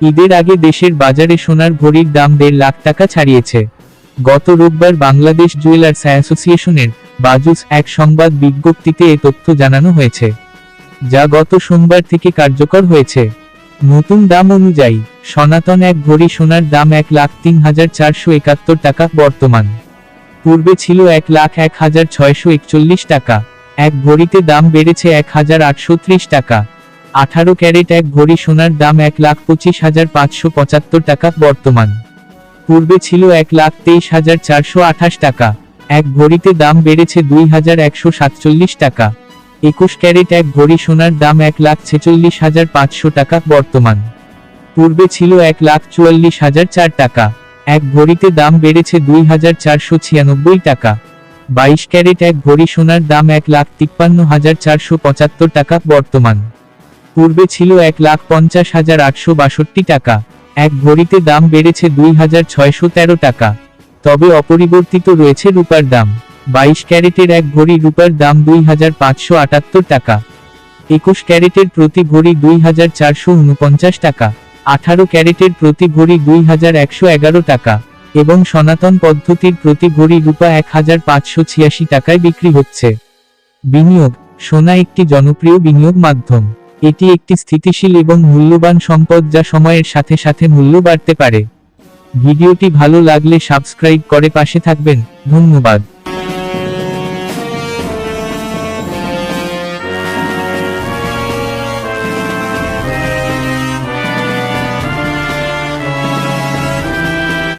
ঈদের আগে দেশের বাজারে সোনার ভরির দাম দেড় লাখ টাকা ছাড়িয়েছে। গত রোববার বাংলাদেশ জুয়েলার্স অ্যাসোসিয়েশনের বাজুস এক সংবাদ বিজ্ঞপ্তিতে এ তথ্য জানানো হয়েছে, যা গত সোমবার থেকে কার্যকর হয়েছে। নতুন দাম অনুযায়ী, সনাতন এক ভরি সোনার দাম এক লাখ তিন হাজার চারশো একাত্তর টাকা বর্তমান। পূর্বে ছিল এক লাখ এক হাজার ছয়শো একচল্লিশ টাকা, এক ভরিতে দাম বেড়েছে এক হাজার আটশো ত্রিশ টাকা। আঠারো ক্যারেট এক ভরি সোনার দাম এক লাখ পঁচিশ হাজার পাঁচশো পঁচাত্তর টাকা বর্তমান। পূর্বে ছিল এক লাখ তেইশ হাজার চারশো আঠাশ টাকা। এক ভরিতে দাম বেড়েছে দুই হাজার একশো সাতচল্লিশ টাকা। একুশ ক্যারেট এক ভরি সোনার দাম এক লাখ ছেচল্লিশ হাজার পাঁচশো টাকা বর্তমান। পূর্বে ছিল এক লাখ চুয়াল্লিশ হাজার চার টাকা। এক ভরিতে দাম বেড়েছে দুই হাজার চারশো ছিয়ানব্বই টাকা। বাইশ ক্যারেট এক ভরি সোনার দাম এক লাখ তিপ্পান্ন হাজার চারশো পঁচাত্তর টাকা বর্তমান। পূর্বে ছিল এক লাখ পঞ্চাশ হাজার আটশো বাষট্টি টাকা। এক ভরিতে দাম বেড়েছে দুই হাজার ছয়শো তেরো টাকা। তবে অপরিবর্তিত রয়েছে রূপার দাম। বাইশ ক্যারেটের এক ভরি রূপার দাম দুই হাজার পাঁচশো আটাত্তর টাকা। একুশ ক্যারেটের প্রতি ভরি দুই হাজার চারশো উনপঞ্চাশ টাকা। আঠারো ক্যারেটের প্রতি ভরি দুই হাজার একশো এগারো টাকা। এবং সনাতন পদ্ধতির প্রতি ভরি রূপা এক হাজার পাঁচশো ছিয়াশি টাকায় বিক্রি হচ্ছে। বিনিয়োগ, সোনা একটি জনপ্রিয় বিনিয়োগ মাধ্যম। এটি একটি স্থিতিশীল এবং মূল্যবান সম্পদ যা সময়ের সাথে সাথে মূল্য বাড়তে পারে। ভিডিওটি ভালো লাগলে সাবস্ক্রাইব করে পাশে থাকবেন। ধন্যবাদ।